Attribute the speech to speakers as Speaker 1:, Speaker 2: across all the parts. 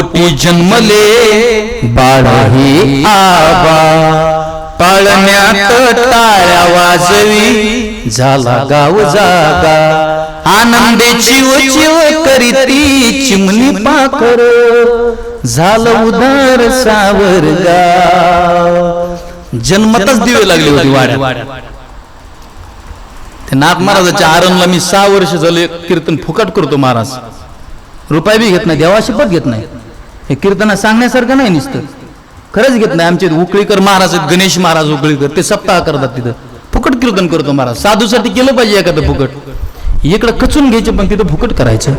Speaker 1: पोटी जन्मले बाळाही आबा. पाळण्यात टाळ्या वाजवी झाला गाव जागा. आनंदे चिव चिव करीती चिमणी पाकर झालं उदार सावर गाव. जन्मतच दिवे लागले होते वाड्यात. ते नाथ महाराजाच्या आरणला मी सहा वर्ष झाले कीर्तन फुकट करतो महाराज. रुपये बी घेत नाही देवाशी पण घेत नाही. हे कीर्तन सांगण्यासारखं नाही नुसतं. खरंच घेत नाही आमचे उकळीकर महाराज आहेत गणेश महाराज उकळीकर ते सप्ताह करतात तिथं. फुकट कीर्तन करतो महाराज. साधूसाठी केलं पाहिजे एखादं फुकट. इकडं कचून घ्यायचं पण तिथं फुकट करायचं.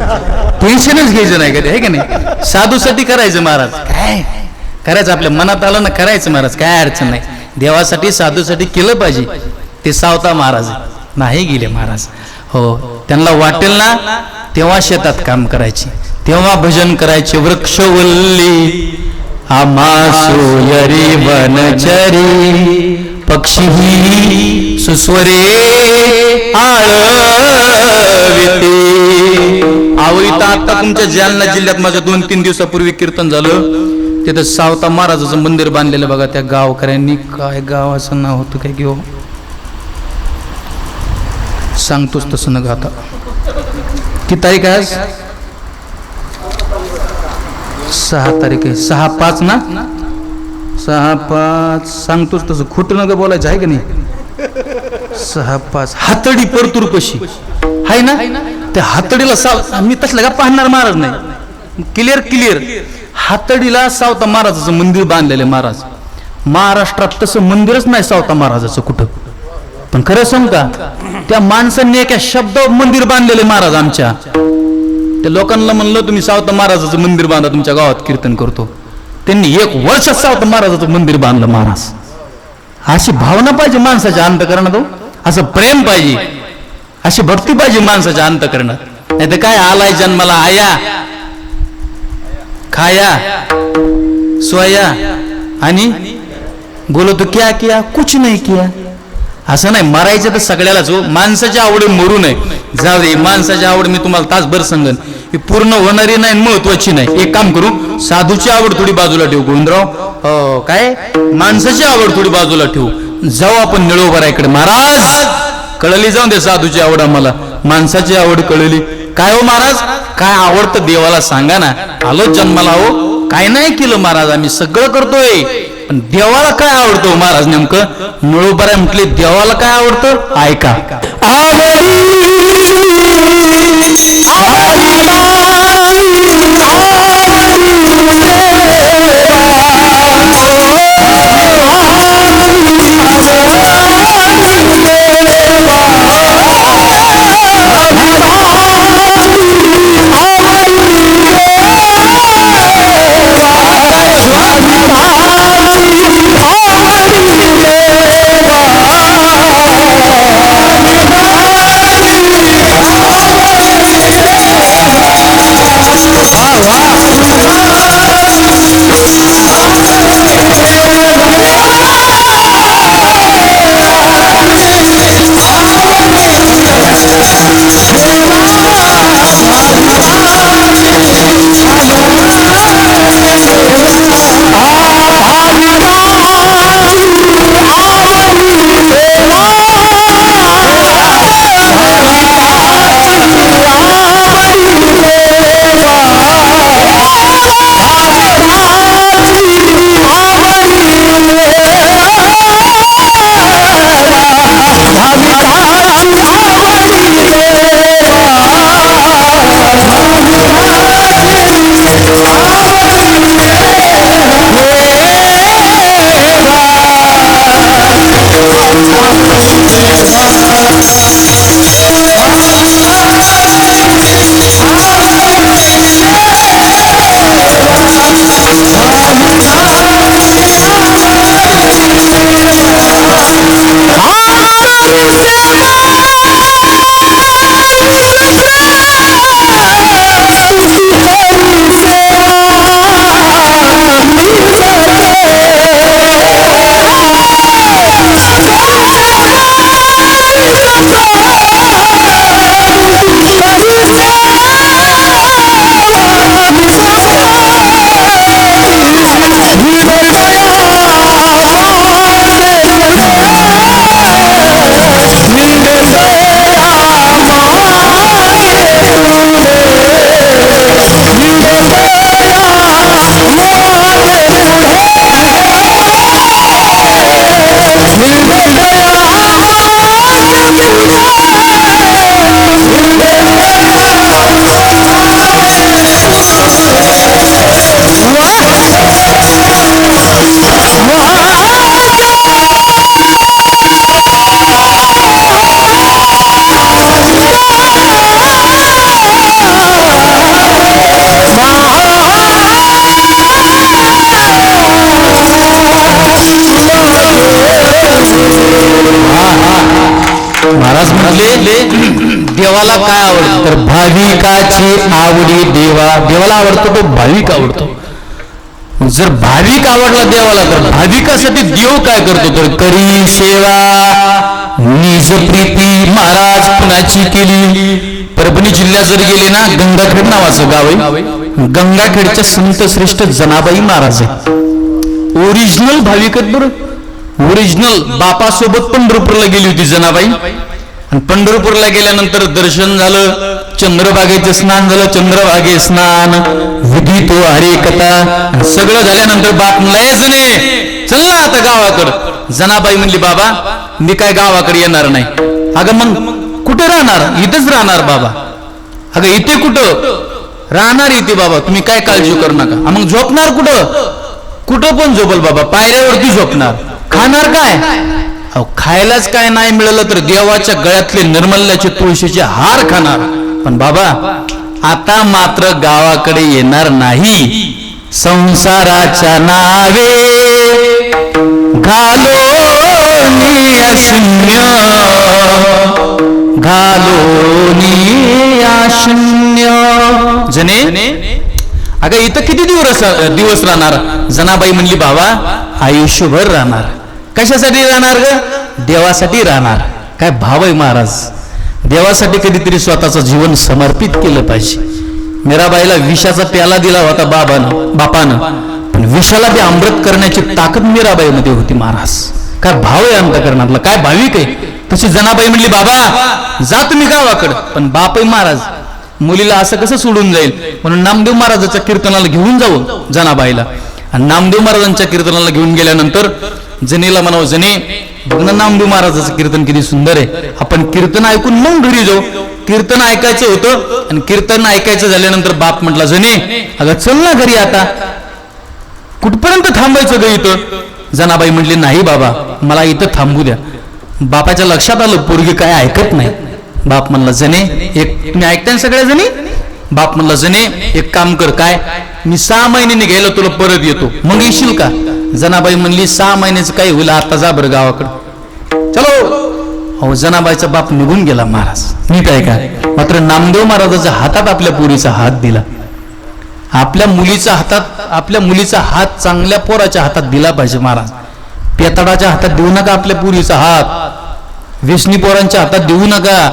Speaker 1: टेन्शनच घ्यायचं नाही कधी आहे का नाही? साधूसाठी करायचं महाराज. काय? करायचं आपल्या मनात आलं ना करायचं महाराज काय अडचण नाही. देवासाठी साधूसाठी केलं पाहिजे. ते सावता महाराज नाही गेले महाराज. हो त्यांना वाटेल ना तेव्हा शेतात काम करायचे. तेव्हा भजन करायचे वृक्ष उल्ली. सोयरी वनचरी पक्षी सुस्वरे आळविते. आवळी तर आता तुमच्या जालना जिल्ह्यात माझं दोन तीन दिवसापूर्वी कीर्तन झालं. तिथं सावता महाराजाचं मंदिर बांधलेलं बघा त्या गावकऱ्यांनी काय गावाचं नाव होतं काय घेऊ सांगतोच तसं न गाता किती तारीख आहे सहा तारीख आहे. सहा पाच ना? सहा पाच. सांगतोच तसं. खोटं नका बोलायचं आहे का नाही? सहा पाच. हातडी परतूर कशी आहे ना? त्या हातडीला साव मी तसलं का पाहणार महाराज नाही. क्लिअर क्लिअर हातडीला सावता महाराजाचं मंदिर बांधलेलं आहे महाराज. महाराष्ट्रात तसं मंदिरच नाही सावता महाराजाचं कुठं. पण खरं सांग का? त्या माणसांनी एका शब्द मंदिर बांधलेले महाराज आमच्या. त्या लोकांना म्हणलं तुम्ही सावता महाराजाचं मंदिर बांधा तुमच्या गावात कीर्तन करतो. त्यांनी एक वर्षात सावता महाराजाचं मंदिर बांधलं महाराज अशी भावना पाहिजे माणसाच्या अंतकरणात हो. असं प्रेम पाहिजे. अशी भक्ती पाहिजे माणसाच्या अंतकरणात. नाही तर काय आलाय जन्माला आया. खाया. सोया. आणि? बोलो तो क्या किया? कुछ नाही किया. असं नाही मरायचं तर सगळ्यालाच हो. माणसाच्या आवडी मरू नये. जाऊ दे माणसाची आवड मी तुम्हाला तासभर सांगन. ही पूर्ण होणारी नाही महत्वाची नाही. एक काम करू साधूची आवड थोडी बाजूला ठेवू गोविंदराव. हो काय? माणसाची आवड थोडी बाजूला ठेवू. जाऊ आपण निळोबराकडे महाराज कळली जाऊन दे साधूची आवड आम्हाला. माणसाची आवड कळली. काय हो महाराज? काय आवडतं देवाला सांगा ना. आलो जन्माला हो. काय नाही केलं महाराज आम्ही सगळं करतोय. देवाला काय आवडतो हो महाराज नेमकं? मुळूबाराय म्हटले देवाला काय आवडतं? ऐका. आवडी आवडी देवा देवाला आवडतो तो भाविक आवडतो. जर भाविक आवडला देवाला तर भाविकासाठी देव काय करतो? तर करी सेवा. निज प्रीती महाराज कुणाची केली? परभणी जिल्ह्यात जर गेले ना गंगाखेड नावाचं गाव आहे. गंगाखेडच्या संत श्रेष्ठ जनाबाई महाराज आहे ओरिजिनल भाविक आहेत बरं. ओरिजिनल बापासोबत पंढरपूरला गेली होती जनाबाई. आणि पंढरपूरला गेल्यानंतर दर्शन झालं. चंद्रभागेचं स्नान झालं चंद्रभागे स्नान विधी तो हरे कथा सगळं झाल्यानंतर बाप लय नाही चल ना आता गावाकडं. जनाबाई म्हणली बाबा मी काय गावाकडे येणार नाही. अगं मग कुठे राहणार? इथंच राहणार बाबा. अगं इथे कुठं? राहणार इथे बाबा. तुम्ही काय काळजी करू नका. मग झोपणार कुठं? कुठं पण झोपल बाबा. पायऱ्यावरती झोपणार. खाणार काय? अहो खायलाच काय नाही मिळालं तर देवाच्या गळ्यातले निर्मल्याचे तुळशीचे हार खाणार. पण बाबा आता मात्र गावाकडे येणार नाही. संसाराच्या नावे घालो शून्य. घालो शून्य. जने अगं इथं किती दिवस दिवस राहणार? जनाबाई म्हणली बाबा आयुष्यभर राहणार. कशासाठी राहणार ग? देवासाठी राहणार. काय भाव आहे महाराज. देवासाठी कधीतरी स्वतःचं जीवन समर्पित केलं पाहिजे. मीराबाईला विषाचा प्याला दिला होता बाबानं बापानं. पण विषाला बी अमृत करण्याची ताकद मीराबाईमध्ये होती महाराज. काय भाव आहे अंतकरणातला? काय भाविक आहे? तशी जनाबाई म्हणली बाबा जा तुम्ही गावाकडं. पण बाप आहे महाराज मुलीला असं कसं सोडून जाईल? म्हणून नामदेव महाराजाच्या कीर्तनाला घेऊन जाऊ जनाबाईला. आणि नामदेव महाराजांच्या कीर्तनाला घेऊन गेल्यानंतर जनेला म्हणावं जने बघ ना नामदेव महाराजाचं कीर्तन किती सुंदर आहे. आपण कीर्तन ऐकून मग घरी जाऊ. कीर्तन ऐकायचं होतं आणि कीर्तन ऐकायचं झाल्यानंतर बाप म्हटला जने अगं चल ना घरी आता. कुठपर्यंत थांबायचं ग इथं? जनाबाई म्हटले नाही बाबा मला इथं थांबू द्या. बापाच्या लक्षात आलं पोरगी काय ऐकत नाही. बाप म्हणला जने एक तुम्ही ऐकताय ना सगळ्या जणी? बाप म्हणला जने एक काम कर काय? मी सहा महिन्याने घ्यायला तुला परत येतो. मग येशील का? जनाबाई म्हणली सहा महिन्याचं काही होईल आता जा बरं गावाकडं. चलो. अहो जनाबाईचा बाप निघून गेला महाराज. नीट आहे का? मात्र नामदेव महाराजाच्या हातात आपल्या पोरीचा हात दिला. आपल्या मुलीच्या हातात आपल्या मुलीचा हात चांगल्या पोराच्या हातात दिला पाहिजे महाराज. पेताडाच्या हातात देऊ नका आपल्या पुरीचा हात. वेसणी पोरांच्या हातात देऊ नका.